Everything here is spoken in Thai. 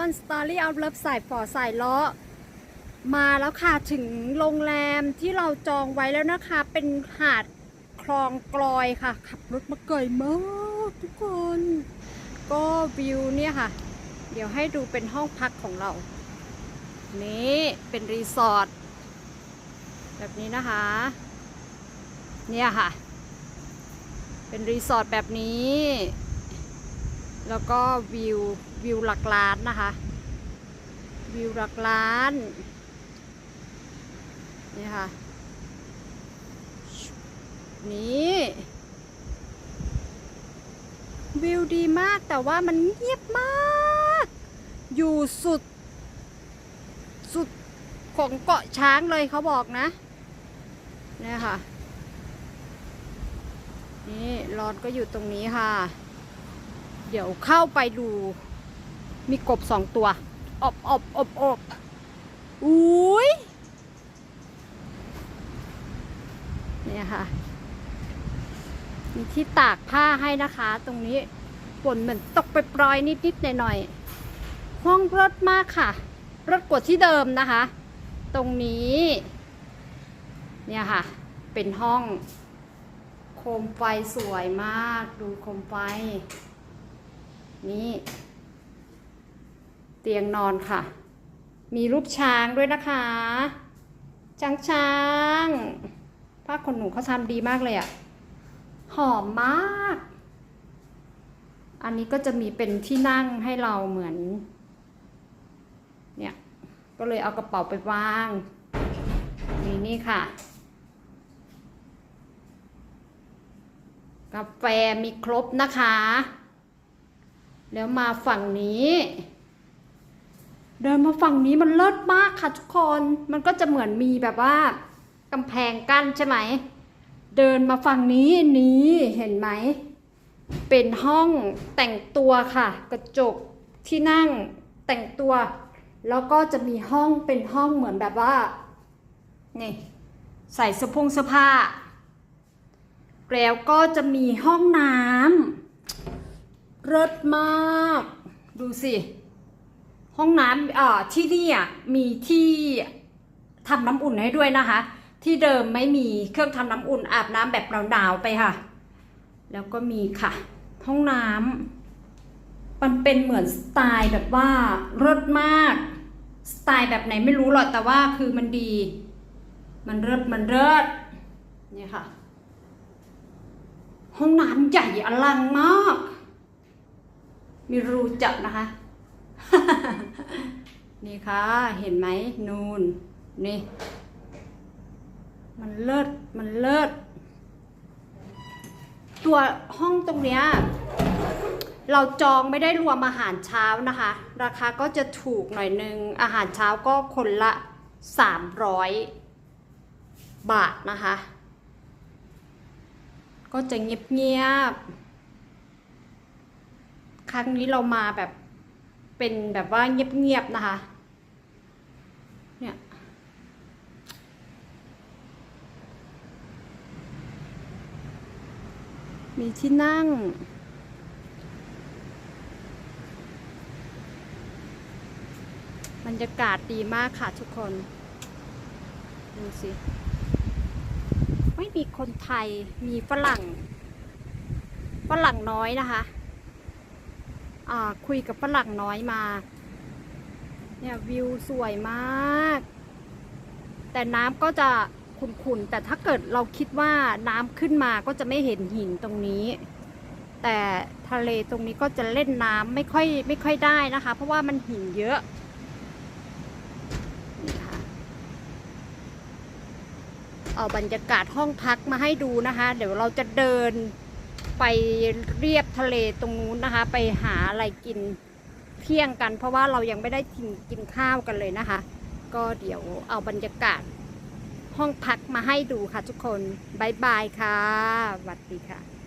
อน Story of Love สายฝอสายล้อมาแล้วค่ะ ถึงโรงแรมที่เราจองไว้แล้วนะคะ เป็นหาดคลองกลอยค่ะ ขับรถมาไกลมากทุกคน ก็วิวเนี่ยค่ะ เดี๋ยวให้ดูเป็นห้องพักของเรา นี่เป็นรีสอร์ทแบบนี้นะคะ เนี่ยค่ะ เป็นรีสอร์ทแบบนี้ แล้วก็วิววิวหลักล้านนะคะ วิวหลักล้าน นี่ค่ะ นี่ วิวดีมากแต่ว่ามันเงียบมาก อยู่สุด สุดของเกาะช้างเลยเขาบอกนะ เนี่ยค่ะ นี่รอนก็อยู่ตรงนี้ค่ะ เดี๋ยวเข้าไปดู มีกบสองตัว อบอบอบอบอุ้ยเนี่ยค่ะ มีที่ตากผ้าให้นะคะ ตรงนี้ฝนเหมือนตกไปปลอยนิดๆหน่อยๆห้องรถมากค่ะรถกว่าที่เดิมนะคะ ตรงนี้ เนี่ยค่ะ เป็นห้อง โคมไฟสวยมาก ดูโคมไฟ นี่ เตียงนอนค่ะ มีรูปช้างด้วยนะคะ ช้างช้างผ้าขนหนูเขาทำดีมากเลยอะหอมมาก อันนี้ก็จะมีเป็นที่นั่งให้เราเหมือน เนี่ย ก็เลยเอากระเป๋าไปวาง นี่นี่ค่ะกาแฟมีครบนะคะ แล้วมาฝั่งนี้ เดินมาฝั่งนี้มันเลิศมากค่ะทุกคน มันก็จะเหมือนมีแบบว่ากำแพงกั้นใช่ไหม เดินมาฝั่งนี้นี้เห็นไหม เป็นห้องแต่งตัวค่ะ กระจกที่นั่งแต่งตัว แล้วก็จะมีห้องเป็นห้องเหมือนแบบว่า นี่ใส่เสื้อผงเสื้อผ้า แล้วก็จะมีห้องน้ำ เลิศมาก ดูสิ ห้องน้ำอ่อที่นี่อะมีที่ทำน้ำอุ่นให้ด้วยนะคะ ที่เดิมไม่มีเครื่องทำน้ำอุ่นอาบน้ำแบบหนาวๆไปค่ะ แล้วก็มีค่ะ ห้องน้ำมันเป็นเหมือนสไตล์แบบว่าเลิศมาก สไตล์แบบไหนไม่รู้หรอกแต่ว่าคือมันดี มันเลิศมันเลิศเนี่ยค่ะ ห้องน้ำใหญ่อลังมาก มีรูจับนะคะ นี่ค่ะ เห็นไหมนูน นี่ มันเลิศ มันเลิศ ตัวห้องตรงเนี้ย เราจองไม่ได้รวมอาหารเช้านะคะ ราคาก็จะถูกหน่อยนึง อาหารเช้าก็คนละ 300 บาทนะคะ ก็จะเงียบๆ ครั้งนี้เรามาแบบเป็นแบบว่าเงียบๆนะคะ เนี่ย มีที่นั่ง บรรยากาศดีมากค่ะทุกคน ดูสิไม่มีคนไทย มีฝรั่ง ฝรั่งน้อยนะคะ คุยกับฝรั่งน้อยมา เนี่ยวิวสวยมาก แต่น้ำก็จะขุ่นๆ แต่ถ้าเกิดเราคิดว่าน้ำขึ้นมาก็จะไม่เห็นหินตรงนี้ แต่ทะเลตรงนี้ก็จะเล่นน้ำไม่ค่อยไม่ค่อยได้นะคะ เพราะว่ามันหินเยอะนี่ค่ะเอาบรรยากาศห้องพักมาให้ดูนะคะ เดี๋ยวเราจะเดิน ไปเรียบทะเลตรงนู้นนะคะ ไปหาอะไรกินเที่ยงกัน เพราะว่าเรายังไม่ได้กินกินข้าวกันเลยนะคะ ก็เดี๋ยวเอาบรรยากาศห้องพักมาให้ดูค่ะทุกคนบายบายค่ะสวัสดีค่ะ